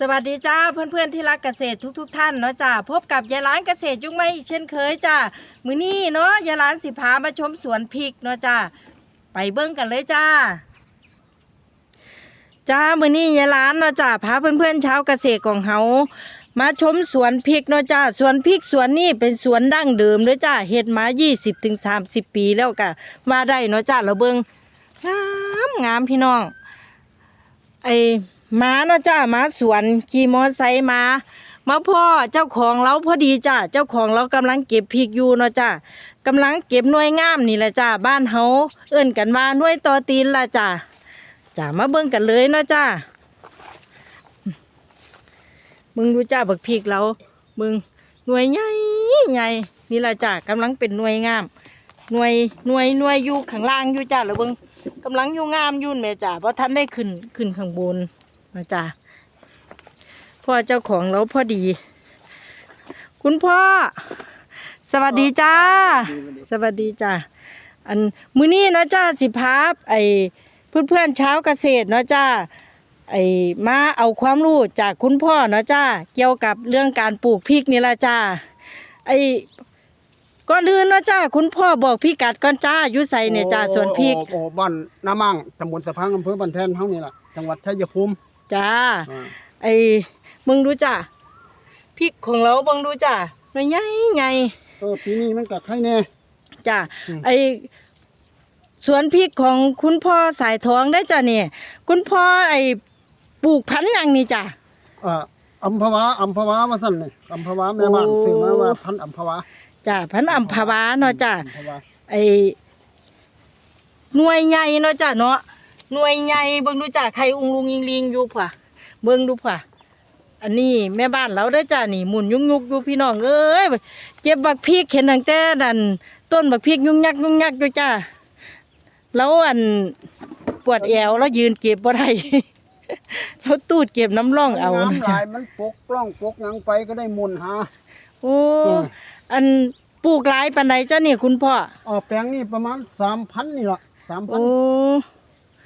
สวัสดีจ้าเพื่อนๆที่รักเกษตรทุกๆทท่านเนาะจ้าพบกับยายร้านเกษตรยุ่งไม่อีกเช่นเคยจ้ามือนี้เนาะยายร้านสิพามาชมสวนพริกเนาะจ้าไปเบิ่งกันเลยจ้าจ้ามือนี้ยายร้านเนาะจ้าพาเพื่อนๆชาวเกษตรของเฮามาชมสวนพริกเนาะจ้าสวนพริกสวนนี้เป็นสวนดั้งเดิมเด้อจ้าเฮ็ดมา 20-30 ปีแล้วก็ว่าได้เนาะจ้าเราเบิ่งงามงามพี่น้องไอ มาเนาะจ้ามาสวนขี่มอไซค์มามาพ่อเจ้าของเราพอดีจ้าเจ้าของเรากำลังเก็บพริกอยู่เนาะจ้ากำลังเก็บหน่วยงามนี่แหละจ้าบ้านเฮาเอิ้นกันว่าหน่วยตอตีนละจ้าจ้ามาเบิ่งกันเลยเนาะจ้ามึงดูจ้าบักพริกเรามึงหน่วยใหญ่ใหญ่นี่ละจ้ากำลังเป็นหน่วยงามหน่วยหน่วยหน่วยอยู่ข้างล่างอยู่จ้าแล้วเบิ่งกำลังอยู่งามยุ่นแม่จ้าเพราะท่านได้ขึ้นขึ้นข้างบน มาจ้าพ่อเจ้าของเราพอดี คุณพ่อ สวัสดีจ้า สวัสดีจ้าอันมื้อนี้เนาะจ้าสิพาไอ้เพื่อนเพื่อนๆชาวเกษตรเนาะจ้าไอ้มาเอาความรู้จากคุณพ่อเนาะจ้าเกี่ยวกับเรื่องการปลูกพริกนี่ละจ้าไอ้ก่อนอื่นเนาะจ้าคุณพ่อบอกพี่กัดก่อนจ้าอยู่ใส่เนี่ยจ้าสวนพริกโอ้โอ้บ้านน้ำมั่งตำบลสะพังอำเภอบันแทนเฮานี่ล่ะจังหวัดชัยภูมิ จ้าอ่าไอ้มึงดูจ้าพริกของเราเบิ่งดูจ้าหน่วยใหญ่ใหญ่เออปีนี้มันก็ไข่แน่จ้าอืมไอ้สวนพริกของคุณพ่อสายทองได้จ้าเนี่ยคุณพ่อไอ้ปลูกพันธุ์หยังนี่จ้าอ่าอัมพวาอัมพวาว่าซั่นนี่อัมพวาแม่บ้านโอ้ซื้อมาว่าพันธุ์อัมพวาจ้าพันธุ์อัมพวาเนาะจ้าอัมพวาไอ้หน่วยใหญ่เนาะจ้าเนาะ หน่วยใหญ่เบิ่งดูจ้าใครอุงลุงยิงลิงอยู่ผ่ะเบิ่งดูผ่ะอันนี้แม่บ้านเราได้อจ้านี่หมุนยุ่งยุกอยู่พี่น้องเอ้ยเก็บบักพริกเห็นตั้งแต่ดันต้นบักพริกยุ่งยักยุ่งยักอยู่จ้าแล้วอันปวดแอวแล้วยืนเก็บบ่ได้แล้วตูดเก็บน้ำร่องเอาน้ำนะจ้าลายมันปกปล้องปกหยังไปก็ได้หมุนหาโอ้อืมอันปลูกหลายปานใดจ้านี่คุณพ่อเออแปลงนี่ประมาณ3,000นี่ล่ะโอ้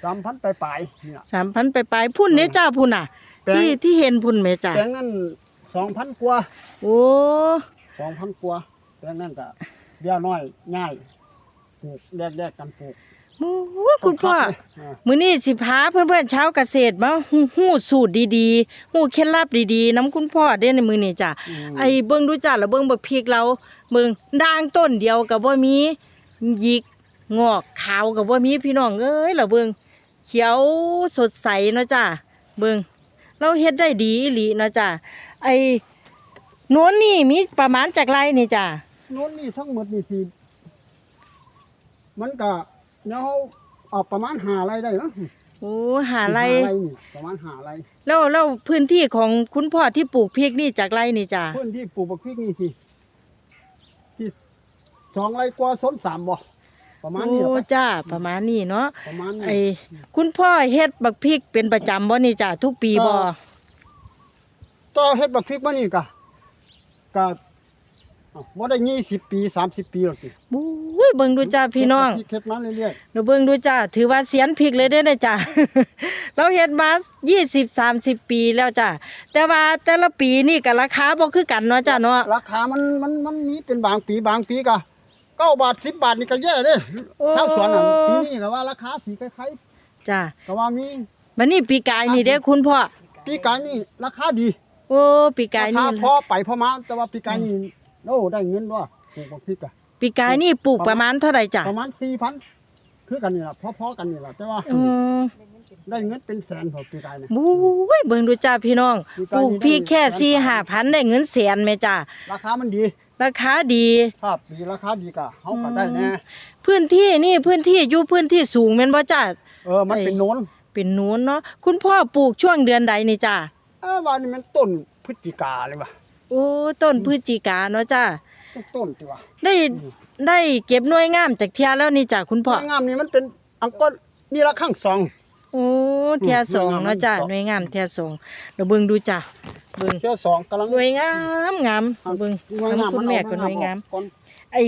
3,000 3,000ปลายๆนี่ล่ะ สามพันไปไปพุ่นเนี่ยจ้าพุ่นอะ แปลง ที่ที่เห็นพุ่นไหมจ้าแปลงนั้น2,000กว่าโอ้2,000กว่าแปลงนั้นก็เบี้ยน้อยง่ายปลูกแยกๆกันปลูกโหคุณพ่ออ่ามื้อนี้สิพาเพื่อนๆชาวเกษตรมาฮู้ฮู้สูตรดีๆฮู้เคล็ดลับดีๆน้ำคุณพ่อเด้ในมื้อนี้จ้ะมไอ้เบิ่งดูจ้ะแล้วเบิ่งบักพริกเราเบิ่งด่างต้นเดียวก็บ่มีหยิกงอกขาวก็บ่มีพี่น้องเอ้ยแล้วเบิ่ง เขียวสดใสเนาะจ้ะเบิ่งเราเฮ็ดได้ดีอีหลีเนาะจ้ะไอ้โน้นนี่มีประมาณจากไรนี่จ้ะโน้นนี่ทั้งหมดนี่สิมันก็เนาะเอาประมาณหาไรได้เนาะโอ้หาไรนี่ประมาณหาไรแล้วแล้วพื้นที่ของคุณพ่อที่ปลูกพริกนี่จากไรนี่จ้ะพื้นที่ปลูกบักพริกนี่สิที่สองไรกว่าส้นสามบ่ ประมาณนี้โอ้หรอปะจ้าประมาณนี้เนาะประมาณนี้ไอ้คุณพ่อเฮ็ดบักพริกเป็นประจำบ่นี่จ้ะทุกปีบ่ต่อเฮ็ดบักพริกมานี่ก็ก็อ้าวบ่ได้ยี่สิบปีสามสิบปีหรอกสิบุ้ยเบิ่งดูจ้าพี่น้องเฮ็ดบักพริกเฮ็ดมาเรื่อยเดี๋ยวเบิ่งดูจ้าถือว่าเสียนพริกเลยเด้อนะจ้ะเราเฮ็ดมา20 30ปีแล้วจ้ะแต่ว่าแต่ละปีนี่ก็ราคาบ่คือกันเนาะจ้ะเนาะๆราคามันมันมันมีเป็นบางปีบางปีก็เก้าบาทสิบบาทนี่ก็แย่เด้โอ้ชาวสวนน่ะปีนี้ก็ว่าราคาสีคล้ายจ้ะๆก็ว่ามีบัดนี้ปีกายนี่เด้อคุณพ่อ ปีกายนี่ราคาดีโอ้ ปีกายรานี่คาพอไปพอมาแต่ว่าปีกายนี่โอ้ได้เงินด้วยปลูกบักพริกอะ ปีกายนี่ปลูกประมาณเท่าไหร่จ้ะประมาณสี่พันคือกันนี่ล่ะพอๆกันนี่ล่ะแต่ว่าอืมได้เงินเป็นแสนพอปีกายนี่บุ้ยเบิ่งดูจ้าพี่น้อง ปีปกายลูกนี่พริกได้แค่แสนสี่สามห้าพันได้เงินแสนแม่จ้า ราคามันดี ราคาดีถ้าปีราคาดีก็เฮาก็ได้แน่พื้นที่นี่พื้นที่อยู่พื้นที่สูงแม่นบ่จ้าเออมันเป็นโนนเป็นโน้นเนาะคุณพ่อปลูกช่วงเดือนใดนี่จ้าเออว่านี่มันต้นพฤศจิกาเลยว่ะโอ้ต้นพฤศจิกาเนาะจ้าต้นต้นติว่ะได้ได้เก็บหน่วยงามจากเทียแล้วนี่จ้าคุณพ่อสวยงามนี่มันเป็นอังกฤษนี่ละข้างสอง โอ้เทียสองหน่วยงามเนาะจ้ามันสองหน่วยงามเทียสองเดี๋ยวเบิ่งดูจ้าเบิ่งเที่ยวสองกำลังหน่วยงามงามเบิ่งหน่วยงามคุณมันแม่เอาก็หน่วยงามก่อนไอ้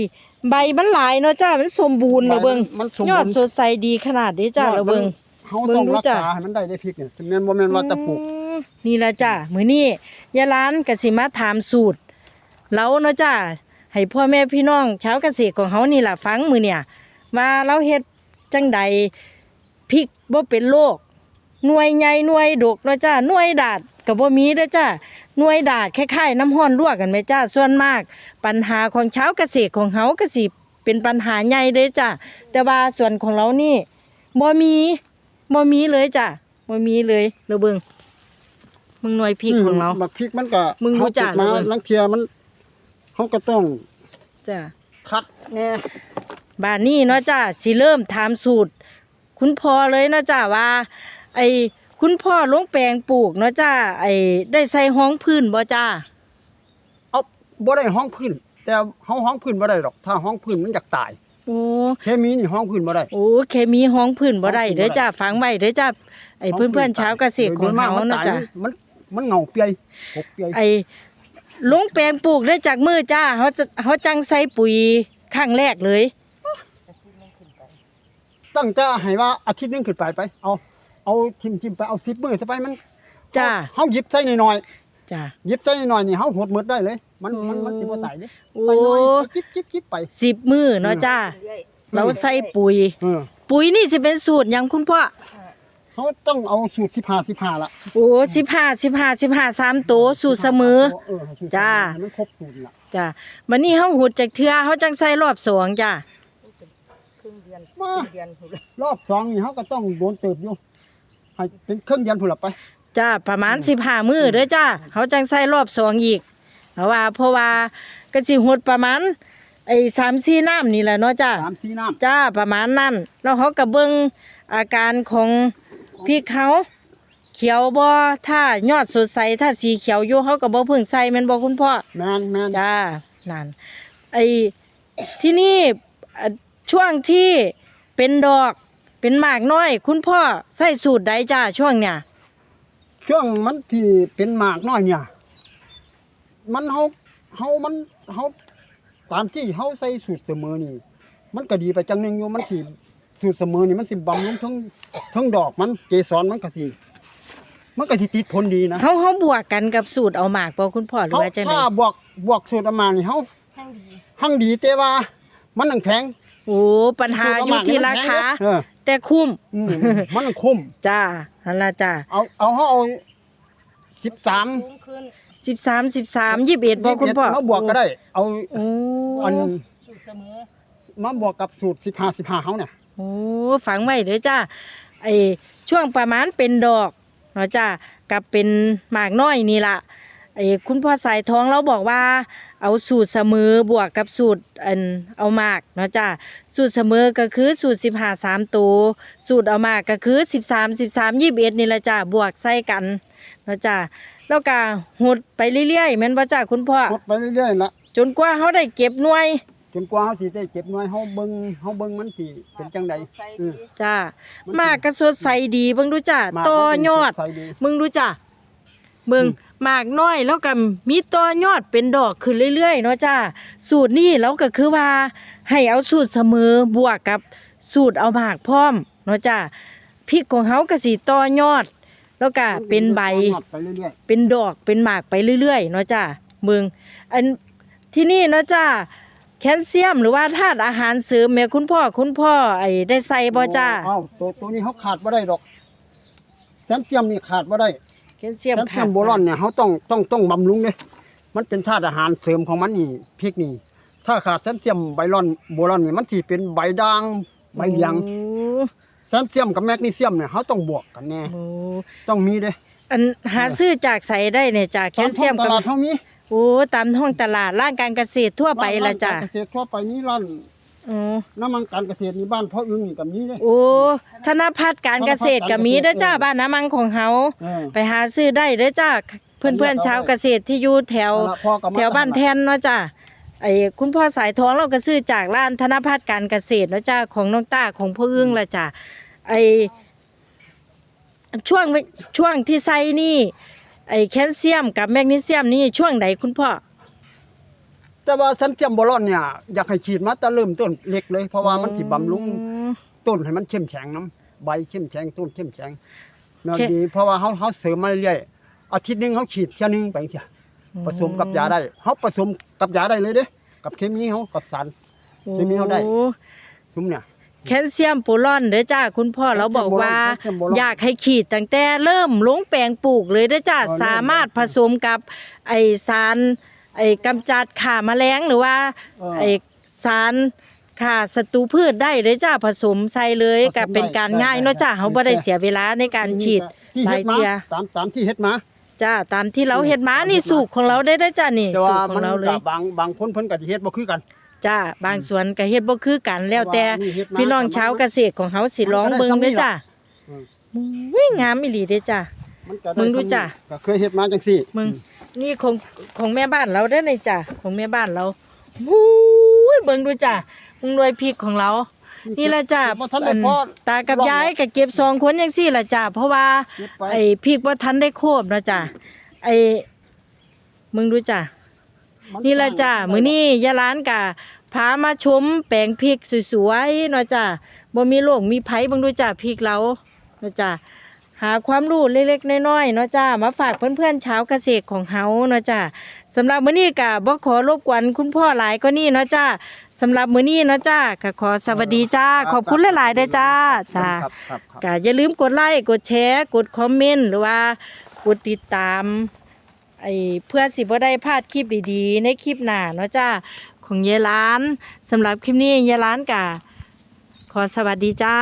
ใบมันหลายเนาะจ้ามันสมบูรณ์เนาะเบิ่งมันสมยอบูดรณ์สดใสดีขนาดนี้จ้าเราเบิ่งเฮาเบิ่งต้องดูรักจ้ะษาให้มันได้ได้พริกเนี่ยแม่นบ่แม่นว่าแตะปลูกอืมนี่ละจ้ะมื้อนี้ยายร้านก็สิมาถามสูตรเราเนาะจ้ะให้พ่อแม่พี่น้องชาวเกษตรของเฮานี่ล่ะฟังมื้อเนี่ยว่าเราเฮ็ดจังใด พริกบ่เป็นโรคหน่วยใหญ่หน่วยดกเนาะจ้ะหน่วยดาดก็บ่มีเด้อจ้ะหน่วยดาดคล้ายๆน้ำร้อนลวกกันไหมจ้ะส่วนมาก ปัญหาของชาวเกษตรของเฮาก็สิเป็นปัญหาใหญ่เด้อจ้ะแต่ว่าส่วนของเรานี่บ่มีบ่มีเลยจ้ะบ่มีเลยเด้อเบิ่งมึงหน่วยพริกของเรามบักพริกมันก็มึงรู้จักเฮาเก็บมาเลยลังเทียมันเขาก็ต้องจ้ะคัดแน่บ้านนี้เนาะจ้ะสิเริ่มถามสูตร คุณพ่อเลยเนาะจ้ะว่า ไอ้คุณพ่อลงแปลงปลูกเนาะจ้ะไอ้ได้ใส่ห้องพื้นบ่จ้าเอาบ่ได้ห้องพื้น แต่เฮาห้องพื้นบ่ได้หรอก ถ้าห้องพื้นมันอยากตายโอ้เคมีนี่ห้องพื้นบ่ได้โอ้เคมีห้องพื้นบ่ได้ห้องพื้นบ่ได้เด้อจ้ะฟังไว้เด้อจ้ะไอ้เพื่อนๆชาวเกษตรของเฮาเนาะจ้ะมันมันเหงาเปียหกเปียไอ้ลงแปลงปลูกได้จากมือจ้าเขาจะเขาจังใส่ปุ๋ยครั้งแรกเลย ตั้งจะให้ว่าอาทิตย์หนึงขึ้นไปไป เอา เอาทิมทิมไปเอา10มื้อซะไปมันจ้า เฮาหยิบใส่หน่อยจ้า ๆหยิบใส่หน่อยๆนี่เฮาหดหมดได้เลย มันโอ้มันมันสิบ่ตายเด้โอ้ใส่หน่อยจิ๊บจิ๊บจิ๊บไป สิบมือเนาะจ้าเราใส่ปุ๋ย เออปุ๋ยนี่สิเป็นสูตรหยังคุณพ่อเขาต้องเอาสูตร15 15ละโอ้สิบห้าสิบห้าสิบห้าสามโตวสูตรเสมอ เออสูตรจ้าให้มันครบสูตรล่ะจ้าวันนี้เขาหุดจากเทือเขาจังใส่รอบสองจ้า มารอบสองนี่เขาก็ต้องโดนเติบอยู่ให้เป็นเครื่องเย็นพุ่นละไปจ้าประมาณสิบห้ามือเด้อจ้าเขาจังใส่รอบสองอีกเพราะว่าเพราะว่าก็สิหุดประมาณไอ้สามสี่น้ำนี่แหละเนาะจ้าสามสี่น้จ้าประมาณนั้นแล้วเขาก็เบิ่งอาการของพริกเขาเขียวบ่ถ้ายอดสดใสถ้าสีเขียวอยู่เขาก็บ่เพิ่งใส่แม่นบ่คุณพ่อำแมนแมนจ้านั่นไอ้ที่นี่อะ ช่วงที่เป็นดอกเป็นหมากน้อย คุณพ่อใส่สูตรใดจ้าช่วงเนี้ยช่วงมันที่เป็นหมากน้อยเนี่ย มันเขาเขามันเขาตามที่เขาใส่สูตรเสมอนี่ มันก็ดีไปจังหนึงอยู่มันสิสูตรเสมอนี่มันสิบำรุงทั้งทั้งดอกมันเกสรมันก็สิมันก็สิติดผลดีนะเขาเขาบวกกันกับสูตรเอาหมากบ่คุณพ่อหรือเขาว่าจังไดถ้าบวกบวกสูตรออกมานี่เขาหั่งดีแต่ว่ามันนังแพง โอ้ปัญหาอยู่ที่ราคาเออแต่คุ้มอืมมันคุ้ม จ้านั่นล่ะจ้าเอาเอาเขาเอาสิบสามสิบสามสิบสามยี่สิบเอ็ดบอกคุณพ่อมาบวกก็ได้ เอาโอ้อันมาบวกกับสูตรสิบห้าสิบห้าเขาเนี่ย โอ้ฝังไว้เด้อจ้าไอช่วงประมาณเป็นดอกเนาะจ้ากับเป็นหมากน้อยนี่ล่ะ ไอคุณพ่อสายทองเราบอกว่า เอาสูตรเสมอบวกกับสูตรอันเอาหมากเนาะจ้าสูตรเสมอก็คือสูตรสิบห้าสามตัวสูตรเอาหมากก็คือสิบสามสิบสามยี่สิบเอ็ดนี่แหละจ้าบวกใส่กันเนาะจ้าแล้วก็หดไปเรื่อยๆแม่นบ่จ้าคุณพ่อลดไปเรื่อยๆละจนกว่าเขาได้เก็บหน่วย จนกว่าเขาสิได้เก็บหน่วยเขาเบิ่งเขาเบิ่งมันสิเป็นจังใดอืมจ้ามันหมากกระสดใสดีเบิ่งดูจ้าหมากต่อยอดมันเป็นสใสมึงดูจ้าเบิ่งอืม หมากน้อยแล้วก็มีต่อยอดเป็นดอกขึ้นเรื่อยๆเนาะจ้าสูตรนี้แล้วก็คือว่าให้เอาสูตรเสมอบวกกับสูตรเอาหมากพร้อมเนาะจ้าพริกของเฮาก็สิต่อยอด แล้วก็เป็นใบไปเรื่อยเป็นดอกเป็นหมากไปเรื่อยๆเนาะจ้าเมืองอันที่นี่เนาะจ้าแคลเซียมหรือว่าธาตุอาหารเสริมแม่คุณพ่อคุณพ่อไอ้ได้ใส่ๆบ่จ้า เอ้าตัวตัวนี้เขาขาดบ่ได้ดอกแซมเทียมนี่ขาดบ่ได้ เซียมแซมเทียมโบรอนเนี่ยเขาต้องต้องต้องบำรุงเด้มันเป็นธาตุอาหารเสริมของมันนี่พริกนี่ ถ้าขาดแซมเทียมไบรอนโบรอนนี่มันสิเป็นใบด่างใบเหลียงโอ้แซมเทียมกับแมกนีเซียมเนี่ยเขาต้องบวกกันแน่โอ้ต้องมีเด้อันหาซื้อจากใสได้เนี่ยจ้าแคลเซียมตามท้องตกับลาดเขามีโอ้ตามท้องตลาดร้านการเกษตรทั่วไปละจ้าร้นการเกษตรทั่วไปมีร้าน โอ้น้ำมันการเกษตรนี่บ้านพ่ออึ้งนี่ก็มีเด้โอ้ธนพัฒน์การเกษตรก็มีเด้อจ้าบ้านน้ำมันของเฮาเออ ไปหาซื้อได้เด้อจ้าเพื่อนๆชาวเกษตรที่อยู่แถวเอาละพ่อก็มแถวบ้านแทนเนาะจ้าไอ้คุณพ่อสายทองเราก็ซื้อจากร้านธนพัฒน์การเกษตรเนาะจ้าของน้องต้าของพ่ออึ้งละจ้าไอ้ช่วงช่วงที่ใส่นี่ ไอ้แคลเซียมกับแมกนีเซียมนี่ช่วงไหนคุณพ่อ แต่ว่าแซมเทียมโบรอนเนี่ยอยากให้ฉีดมาแต่เริ่มต้นเล็กเลย เพราะว่ามันสิบำรุงอืมต้นให้มันเข้มแข็งน้ำใบเข้มแข็งต้นเข้มแข็งนั่นแค่ดีเพราะว่าเขาเขาเสริมมาเรื่อยอาทิตย์หนึงเขาฉีดเที่ยหนึงไปจังซี่ผสมกับยาได้เขาผสมกับยาได้เลยเด้กับเคมีเขากับสารเคมีเอาได้โอ้ซุมเนี่ยแคลเซียมโปรอนเด้อจ้าคุณพ่อเราบอกว่าแคลเซียมโบรอนอยากให้ขีดตั้งแต่เริ่มลงแปลงปลูกเลยเด้อจ้าอ๋อเริ่มสามารถผสมกับไอสาร ไอกำจัดข่าแมลงหรือว่าเออไอสารข่าศัตรูพืชได้เลยจ้าผสมใส่เลยผสมก็เป็นการได้ง่ายได้เนาะจ้าได้ เขาบ่ได้เสียเวลาในการฉีด ที่หลาเฮ็ยดมาเที่ยตามตามที่เฮ็ดมา จ้าตามที่เราเฮ็ดมาตามนี่เฮ็ดมาสูตรของเราได้ได้อจ้านี่แต่สูว่าตรขอมันงเราเลก็ยบางบางคนเพิ่นก็สิเฮ็ดบ่คือกันจ้าบางสวนก็เฮ็ดบ่คือกันแล้วแต่เพราะว่านี่เฮ็ดมาพี่น้องชาวเกษตรของเฮาสิลองเบิ่งเด้อจ้าอืมอุ้ยงามอีหลีเด้อจ้า มันก็ไมึงดูจ้ะ ก็เคยเฮ็ดมาจังซี่มึง นี่ของของแม่บ้านเราได้อเลยจ้ะของแม่บ้านเราหูยเบิ่งดูจ้ะมึงรวยพริกของเรา นี่ละจ้ะบ่ทันได้อันพอตากับยายก็เก็บซองคนจังซี่ละจ้ะเพราะว่า เก็บไปไอ้พริกบ่ทันได้โคบเนาะจ้ะไอ้มึงดูจ้ะ มันี่ละจ้ะมื้อนี้ยาล้านกะพามาชมแปลงพริกสวยๆเนาะจ้ะบ่มีโรคมีภัยเบิ่งดูจ้ะพริกเราเนาะจ้ะ หาความรู้เล็กๆน้อยๆเนาะจ้ะมาฝากเพื่อนๆชาวเกษตรของเฮาเนาะจ้ะสำหรับมื้อนี้กะบ่ขอรบกวนคุณพ่อหลายก็นี่เนาะจ้ะสำหรับมื้อนี้เนาะจ้ะก็ขอสวัสดีจ้าขอบคุณหลายๆเด้อจ้าจ้าครับครับครับก็อย่าลืมกดไลค์กดแชร์กดคอมเมนต์หรือว่ากดติดตามไอ้เพื่อสิบ่ได้พลาดคลิปดีๆ ในคลิปหน้าเนาะจ้าของเยายล้านสำหรับคลิปนี้เยายล้านกะขอสวัสดีจ้า